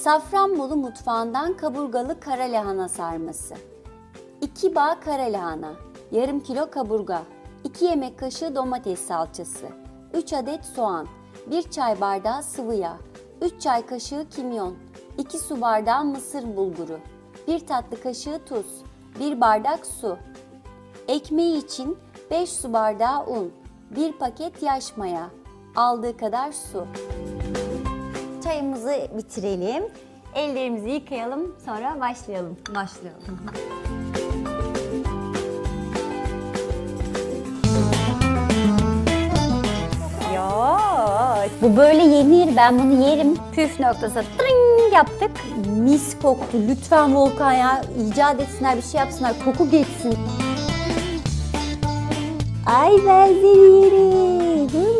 Safranbolu mutfağından kaburgalı kara lahana sarması. 2 bağ kara lahana, yarım kilo kaburga, 2 yemek kaşığı domates salçası, 3 adet soğan, 1 çay bardağı sıvı yağ, 3 çay kaşığı kimyon, 2 su bardağı mısır bulguru, 1 tatlı kaşığı tuz, 1 bardak su. Ekmeği için 5 su bardağı un, 1 paket yaş maya, aldığı kadar su. Çayımızı bitirelim. Ellerimizi yıkayalım, sonra başlayalım. Başlayalım. Ya bu böyle yenir. Ben bunu yerim. Püf noktası. Tring yaptık. Mis koktu. Lütfen Volkan ya icat etsinler bir şey yapsınlar. Koku geçsin. Ay ben seni yerim.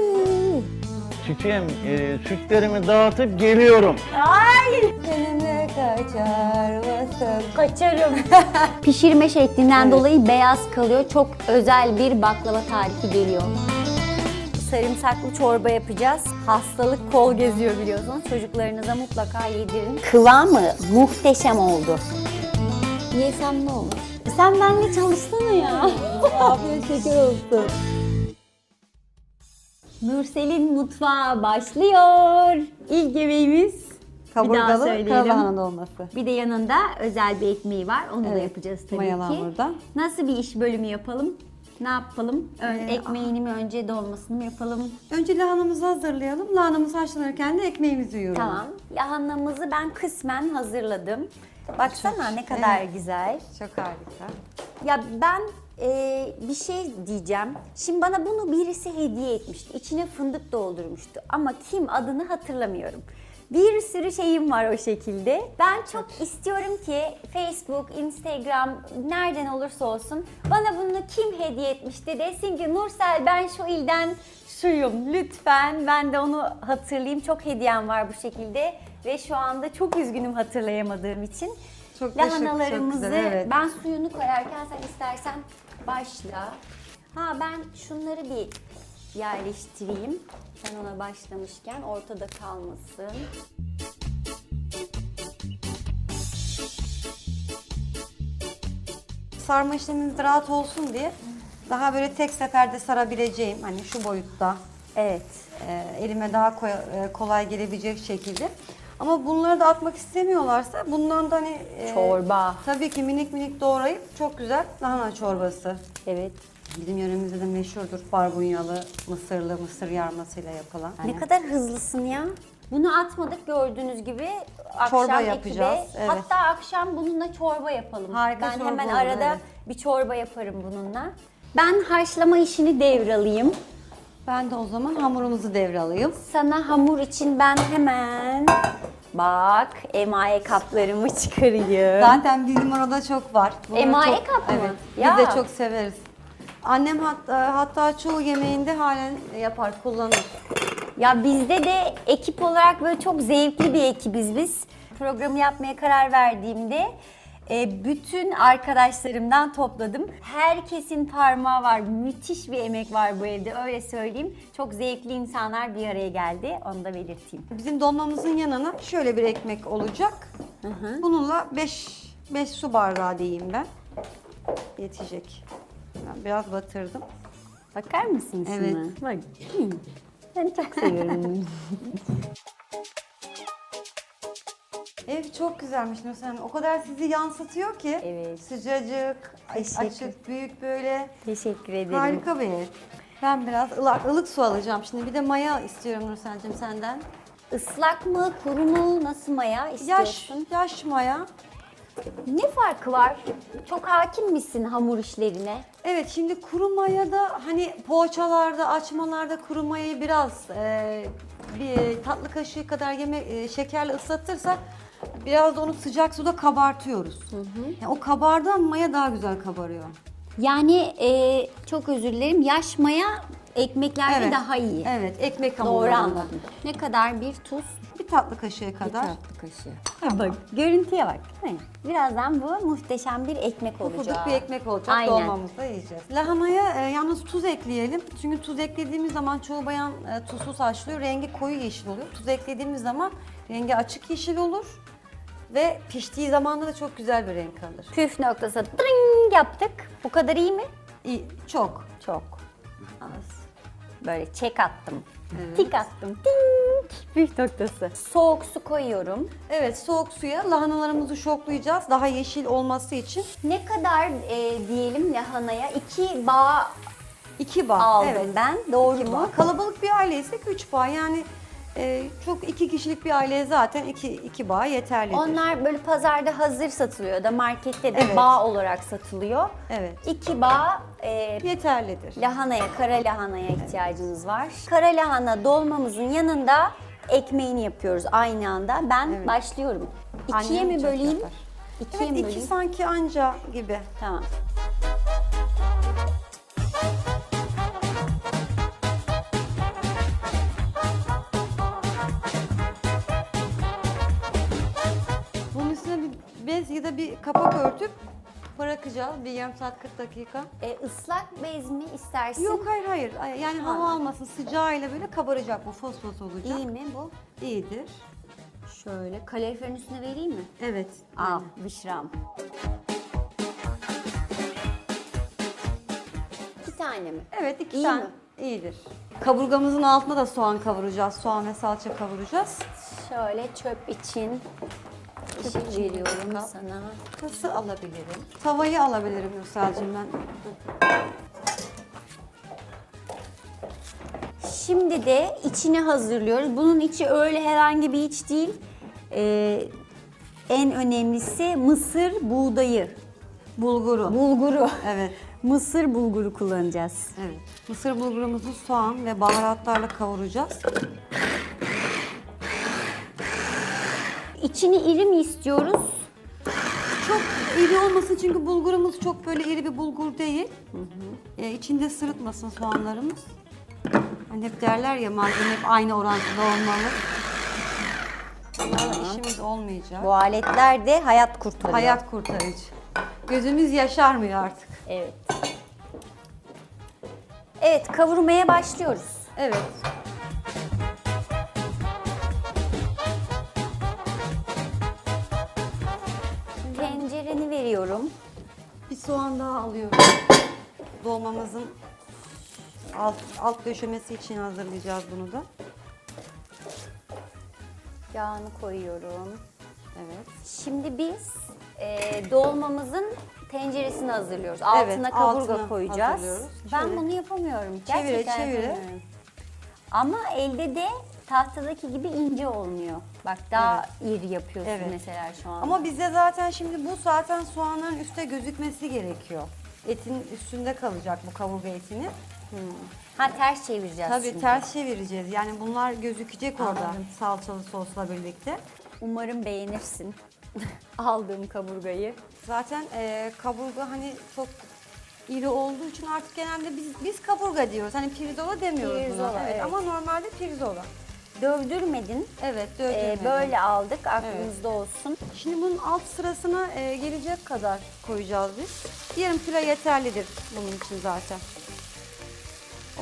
Çiçeğim, e, sütlerimi dağıtıp geliyorum. Ay. Benimle kaçar mısın? Kaçarım. Pişirme şeklinden dolayı beyaz kalıyor. Çok özel bir baklava tarifi geliyor. Sarımsaklı çorba yapacağız. Hastalık kol geziyor biliyorsunuz. Çocuklarınıza mutlaka yedirin. Kıvamı muhteşem oldu. Yesem ne olur? Sen benimle çalışsana ya. Afiyet şeker olsun. Nursel'in mutfağı başlıyor. İlk yemeğimiz Kaburgalı karalahana dolması. Bir de yanında özel bir ekmeği var. Onu da Evet, yapacağız tabii ki. hamurda. Nasıl bir iş bölümü yapalım? Ne yapalım? Ön- Ee, ekmeğini mi önce dolmasını mı yapalım? Önce lahanamızı hazırlayalım. Lahanamız haşlanırken de ekmeğimizi yiyoruz. Tamam. Lahanamızı ben kısmen hazırladım. Baksana ne kadar evet. güzel. Çok harika. Ya ben e, bir şey diyeceğim. Şimdi bana bunu birisi hediye etmişti. İçine fındık doldurmuştu. Ama kim adını hatırlamıyorum. Bir sürü şeyim var o şekilde. Ben çok istiyorum ki Facebook, Instagram nereden olursa olsun bana bunu kim hediye etmişti desin ki Nursel ben şu ilden şuyum lütfen ben de onu hatırlayayım. Çok hediyem var bu şekilde ve şu anda çok üzgünüm hatırlayamadığım için. Çok şık, çok Lahanalarımızı güzel, evet. ben suyunu koyarken sen istersen başla. Ha ben şunları bir yerleştireyim. Sen ona başlamışken ortada kalmasın. Sarma işlemimiz rahat olsun diye daha böyle tek seferde sarabileceğim hani şu boyutta Evet. e, elime daha koy- e, kolay gelebilecek şekilde. Ama bunları da atmak istemiyorlarsa bundan da hani e, Çorba. tabii ki minik minik doğrayıp çok güzel lahana çorbası. Evet. Bizim yöremizde de meşhurdur barbunyalı, mısırlı, mısır yarmasıyla yapılan. Ne kadar hızlısın ya. Bunu atmadık gördüğünüz gibi. Akşam Çorba ekibe- yapacağız, evet. Hatta akşam bununla çorba yapalım. Harika ben çorba hemen olur, arada evet. bir çorba yaparım bununla. Ben haşlama işini devralayım. Ben de o zaman hamurumuzu devralayım. Sana hamur için ben hemen bak emaye kaplarımı çıkarayım. Zaten bizim orada çok var. Bunları Emaye çok- kap mı? Evet. Ya. Biz de çok severiz. Annem hatta, hatta çoğu yemeğinde halen yapar, kullanır. Ya bizde de ekip olarak böyle çok zevkli bir ekibiz biz. Programı yapmaya karar verdiğimde e, bütün arkadaşlarımdan topladım. Herkesin parmağı var. Müthiş bir emek var bu evde öyle söyleyeyim. Çok zevkli insanlar bir araya geldi. Onu da belirteyim. Bizim dolmamızın yanına şöyle bir ekmek olacak. Bununla 5 5 su bardağı diyeyim ben. Yetecek. Ben biraz batırdım. Bakar mısın şuna? Evet. Bak. Ben çok seviyorum. Ev çok güzelmiş Nursel Hanım. O kadar sizi yansıtıyor ki. Evet. Sıcacık, Teşekkür. açık, büyük böyle. Teşekkür ederim. Harika bir ev. Ben biraz ılık, ılık su alacağım şimdi. Bir de maya istiyorum Nursel'cim senden. Islak mı, kuru mu, nasıl maya Yaş, istiyorsun? yaş maya. Ne farkı var? Çok hakim misin hamur işlerine? Evet şimdi kuru mayada hani poğaçalarda, açmalarda kuru mayayı biraz e, bir tatlı kaşığı kadar yeme, e, şekerle ıslatırsak biraz da onu sıcak suda kabartıyoruz. Yani o kabardan maya daha güzel kabarıyor. Yani e, çok özür dilerim. Yaş maya ekmeklerde Evet. daha iyi. Evet, ekmek Doğru hamurlarında. anladım. Ne kadar bir tuz? Bir tatlı kaşığı kadar. tatlı kaşığı. bak görüntüye bak. değil mi? Birazdan bu muhteşem bir ekmek olacak. Pufuduk bir ekmek olacak. Aynen. Dolmamızda yiyeceğiz. Lahanaya e, yalnız tuz ekleyelim. Çünkü tuz eklediğimiz zaman çoğu bayan e, tuzsuz haşlıyor. Rengi koyu yeşil oluyor. Tuz eklediğimiz zaman rengi açık yeşil olur. Ve piştiği zaman da çok güzel bir renk alır. Püf noktası dring yaptık. Bu kadar iyi mi? İyi, çok. Çok. Az. Böyle çek attım. Evet. Tik attım. Ding. Püf noktası. Soğuk su koyuyorum. Evet, soğuk suya lahanalarımızı şoklayacağız. Daha yeşil olması için. Ne kadar e, diyelim lahanaya? iki bağ iki bağ. aldım evet. ben. Doğru İki mu? bağ. Kalabalık bir aileysek üç bağ. Yani e, çok iki kişilik bir aileye zaten iki, iki bağ yeterlidir. Onlar böyle pazarda hazır satılıyor da markette de Evet. bağ olarak satılıyor. Evet. İki bağ e, Yeterlidir. lahanaya, kara lahanaya ihtiyacınız var. Kara lahana dolmamızın yanında ekmeğini yapıyoruz aynı anda. Ben Evet. başlıyorum. İkiye Annem mi çok böleyim? yapar. İkiye Evet, mi iki böleyim? sanki anca gibi. Tamam. Kapak örtüp bırakacağız bir yarım saat 40 dakika. E, ıslak bez mi istersin? Yok hayır hayır. Ay- Yani hava almasın sıcağıyla böyle kabaracak bu fosfos olacak. İyi mi bu? İyidir. Şöyle kaloriferin üstüne vereyim mi? Evet. Al, bişram. İki tane mi? Evet iki İyi tane. mi? İyidir. Kaburgamızın altına da soğan kavuracağız. Soğan ve salça kavuracağız. Şöyle çöp için çöp veriyorum Kap. sana. Kası alabilirim. Tavayı alabilirim Nursel'cim ben. Şimdi de içini hazırlıyoruz. Bunun içi öyle herhangi bir iç değil. Ee, en önemlisi mısır buğdayı, Bulguru. bulguru. Evet. Mısır bulguru kullanacağız. Evet. Mısır bulgurumuzu soğan ve baharatlarla kavuracağız. İçini iri mi istiyoruz? Çok iri olmasın çünkü bulgurumuz çok böyle iri bir bulgur değil. Ee, içinde sırıtmasın soğanlarımız. Hani hep derler ya malzeme hep aynı orantıda olmalı. Bunlarla işimiz olmayacak. Bu aletler de hayat kurtarıyor. Hayat kurtarıcı. Gözümüz yaşarmıyor artık. Evet. Evet, kavurmaya başlıyoruz. Evet. Alıyorum. Dolmamızın alt, alt döşemesi için hazırlayacağız bunu da. Yağını koyuyorum. Evet. Şimdi biz e, dolmamızın tenceresini hazırlıyoruz. Altına Evet, kaburga altına koyacağız. Ben bunu yapamıyorum. Çevire, Gerçekten çevire. yapamıyorum. Ama elde de tahtadaki gibi ince olmuyor. Bak daha iri yapıyorsun Evet. mesela şu an. Ama bizde zaten şimdi bu zaten soğanların üstte gözükmesi gerekiyor. Etin üstünde kalacak bu kaburga etini. ha ters çevireceğiz Tabii şimdi. ters çevireceğiz. Yani bunlar gözükecek orada Anladım. salçalı sosla birlikte. Umarım beğenirsin aldığım kaburgayı. Zaten e, kaburga hani çok iri olduğu için artık genelde biz biz kaburga diyoruz. Hani pirzola demiyoruz Pirzola, buna. evet. Ama normalde pirzola. Dövdürmedin. Evet, Ee, dövdürmedim. böyle aldık aklınızda olsun. Şimdi bunun alt sırasına e, gelecek kadar koyacağız biz. Yarım kilo yeterlidir bunun için zaten.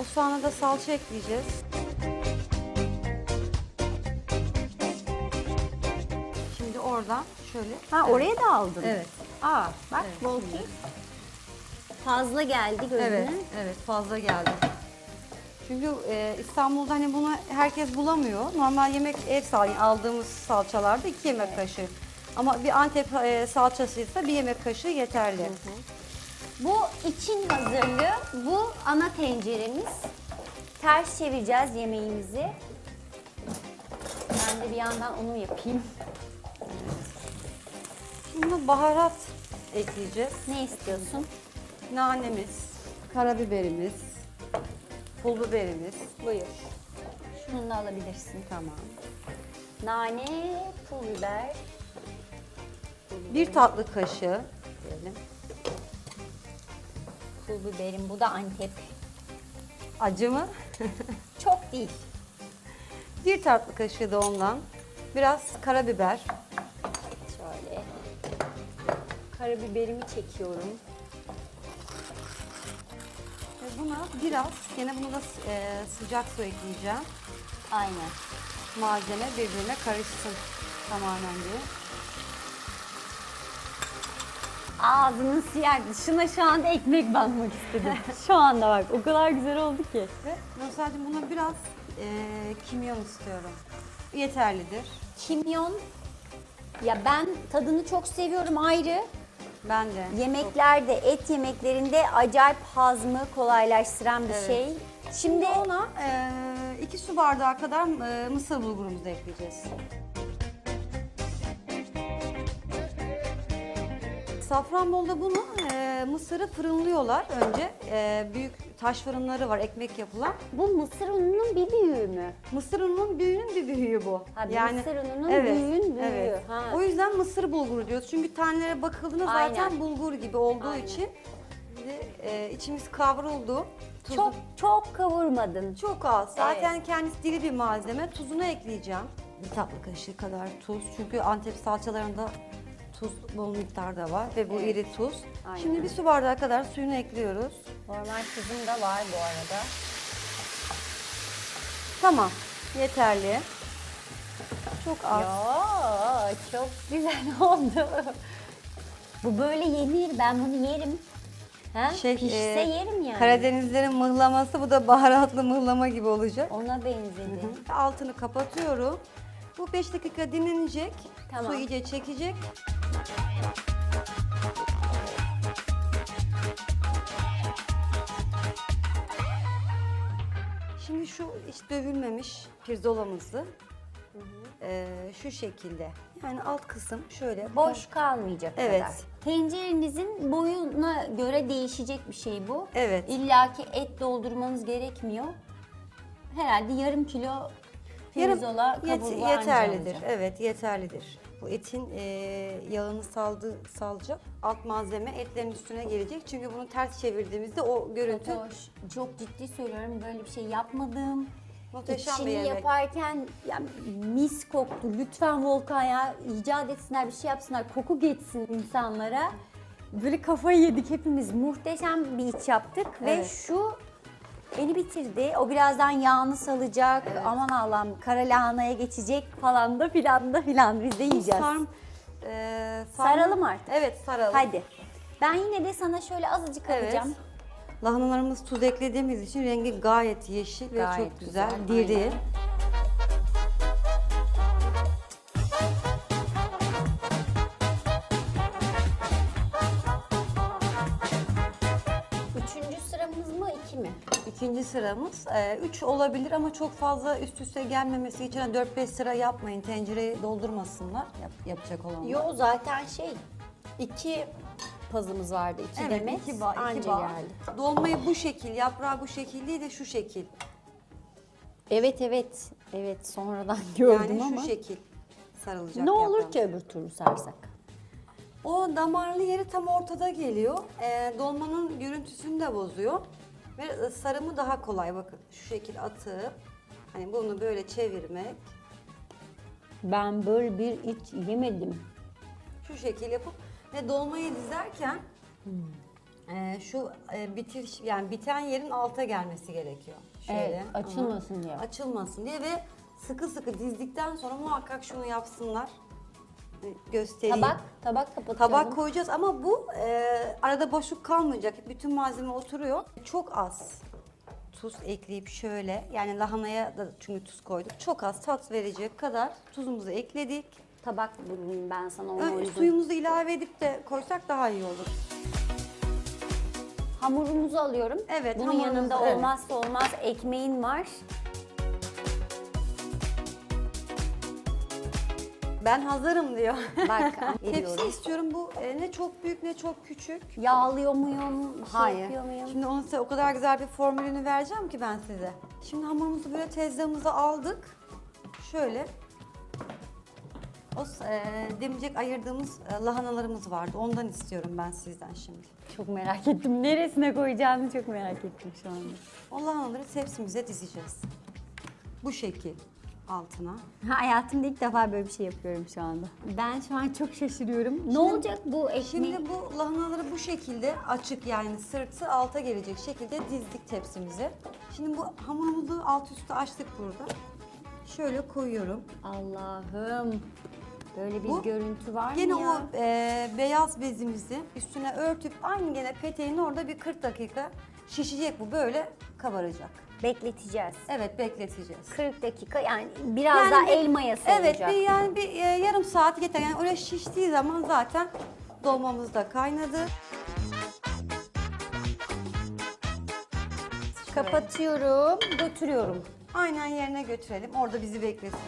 O soğana da salça ekleyeceğiz. Şimdi oradan şöyle. Ha oraya da aldın. Evet. Aa bak Evet, Volki. Fazla geldi gözüne. Evet, evet fazla geldi. Çünkü e, İstanbul'da hani bunu herkes bulamıyor. Normal yemek ev sal aldığımız salçalarda iki yemek kaşığı. Ama bir Antep e, salçasıysa bir yemek kaşığı yeterli. Bu için hazırlığı, bu ana tenceremiz. Ters çevireceğiz yemeğimizi. Ben de bir yandan onu yapayım. Şimdi baharat ekleyeceğiz. Ne istiyorsun? Nanemiz, karabiberimiz, pul biberimiz. Buyur. Şunu da alabilirsin. Tamam. Nane, pul biber. Bir tatlı kaşığı diyelim. Pul biberim. Bu da Antep. Acı mı? Çok değil. Bir tatlı kaşığı da ondan. Biraz karabiber. Şöyle. Karabiberimi çekiyorum. Ve buna biraz, yine bunu da e, sıcak su ekleyeceğim. Aynen. Malzeme birbirine karışsın tamamen diye. Ağzının siyah. Şuna şu anda ekmek banmak istedim. şu anda bak o kadar güzel oldu ki. Ve Nursel'cim buna biraz e, kimyon istiyorum. Yeterlidir. Kimyon. Ya ben tadını çok seviyorum ayrı. Ben de. Yemeklerde, et yemeklerinde acayip hazmı kolaylaştıran bir Evet. şey. Şimdi Ona e, iki su bardağı kadar e, mısır bulgurumuzu ekleyeceğiz. Safranbolu'da bunu e, mısırı fırınlıyorlar önce. E, büyük taş fırınları var ekmek yapılan. bu mısır ununun bir büyüğü mü? Mısır ununun büyüğünün bir büyüğü bu. Ha, mısır ununun büyüğün büyüğü. Evet. Ha. O yüzden mısır bulguru diyoruz. Çünkü tanelere bakıldığında Aynen. zaten bulgur gibi olduğu Aynen. için bir de, e, içimiz kavruldu. Tuzu- Çok çok kavurmadın. çok az. Zaten kendisi diri bir malzeme. Tuzunu ekleyeceğim. Bir tatlı kaşığı kadar tuz. Çünkü Antep salçalarında tuz bol miktarda var ve bu Evet. iri tuz. Aynen. Şimdi bir su bardağı kadar suyunu ekliyoruz. Normal tuzum da var bu arada. Tamam. Yeterli. Çok az. Ya çok güzel oldu. Bu böyle yenir. Ben bunu yerim. Ha? Şey, Pişse e, yerim yani. Karadenizlerin mıhlaması bu da baharatlı mıhlama gibi olacak. Ona benzedi. Altını kapatıyorum. Bu 5 dakika dinlenecek. Tamam. Su iyice çekecek. Şu hiç dövülmemiş pirzolamızı eee, şu şekilde. Yani alt kısım şöyle Boş kalmayacak Evet. kadar. Tencerenizin boyuna göre değişecek bir şey bu. Evet. İlla ki et doldurmanız gerekmiyor. Herhalde yarım kilo Yarım- pirzola yet- kaburga anca yeterlidir. olacak. Evet, yeterlidir. Bu etin eee, yağını saldı salacak. Alt malzeme etlerin üstüne gelecek. Çünkü bunu ters çevirdiğimizde o görüntü Fatoş, çok ciddi söylüyorum böyle bir şey yapmadım. Muhteşem bir İçini yemek. yaparken yani mis koktu. Lütfen Volkan ya icat etsinler bir şey yapsınlar. Koku geçsin insanlara. Böyle kafayı yedik hepimiz. Muhteşem bir iç yaptık ve Evet. şu beni bitirdi. O birazdan yağını salacak. Aman Allah'ım kara lahanaya geçecek falan da filan da filan biz de yiyeceğiz. Sarm, eee, sarm- Saralım artık. Evet, saralım. Hadi. Ben yine de sana şöyle azıcık Evet. alacağım. Lahanalarımız tuz eklediğimiz için rengi gayet yeşil ve Gayet çok güzel, güzel, diri. aynen. İkinci sıramız 3 olabilir ama çok fazla üst üste gelmemesi için 4-5 sıra yapmayın. Tencereyi doldurmasınlar yap- yapacak olanlar. Yo zaten şey iki pazımız vardı. iki Evet, demet iki bağ, iki anca bağ. geldi. Dolmayı bu şekil, yaprağı bu şekil değil de şu şekil. Evet evet. Evet sonradan gördüm yani ama. şu şekil sarılacak ne olur yaprağımız. ki öbür türlü sarsak? O damarlı yeri tam ortada geliyor. Ee, dolmanın görüntüsünü de bozuyor. Ve sarımı daha kolay bakın. Şu şekil atıp hani bunu böyle çevirmek. Ben böyle bir iç yemedim. Şu şekil yapıp ve dolmayı dizerken e, şu e, bitir yani biten yerin alta gelmesi gerekiyor. Şöyle. Evet, açılmasın Aha. diye. Açılmasın diye ve sıkı sıkı dizdikten sonra muhakkak şunu yapsınlar. Göstereyim. Tabak, tabak kapatıyorum. Tabak koyacağız ama bu e, arada boşluk kalmayacak. Bütün malzeme oturuyor. Çok az tuz ekleyip şöyle yani lahanaya da çünkü tuz koyduk. Çok az tat verecek kadar tuzumuzu ekledik. Tabak bulayım ben sana ona Ö-. Suyumuzu ilave edip de koysak daha iyi olur. Hamurumuzu alıyorum. Evet, Bunun hamurumuzu, yanında evet. olmazsa olmaz ekmeğin var. Ben hazırım diyor. Bak Tepsi istiyorum bu e, ne çok büyük ne çok küçük. Yağlıyor muyum? Şey Hayır. yapıyor muyum? Şimdi onu size o kadar güzel bir formülünü vereceğim ki ben size. Şimdi hamurumuzu böyle tezgahımıza aldık. Şöyle. O e, demeyecek ayırdığımız e, lahanalarımız vardı. Ondan istiyorum ben sizden şimdi. Çok merak ettim. Neresine koyacağını çok merak ettim şu anda. O lahanaları tepsimize dizeceğiz. Bu şekil altına. Hayatımda ilk defa böyle bir şey yapıyorum şu anda. Ben şu an çok şaşırıyorum. ne olacak bu ekmek? Şimdi bu lahanaları bu şekilde açık yani sırtı alta gelecek şekilde dizdik tepsimize. Şimdi bu hamurumuzu alt üstü açtık burada. Şöyle koyuyorum. Allah'ım. Böyle bir Bu görüntü var Gene mı ya? o e, beyaz bezimizi üstüne örtüp aynı gene peteğin orada bir 40 dakika şişecek bu böyle kabaracak. Bekleteceğiz. Evet bekleteceğiz. 40 dakika yani biraz Yani daha bir- el mayası Evet bir yani bir e, yarım saat yeter. Yani oraya şiştiği zaman zaten dolmamız da kaynadı. Kapatıyorum, götürüyorum. Aynen yerine götürelim. Orada bizi beklesin.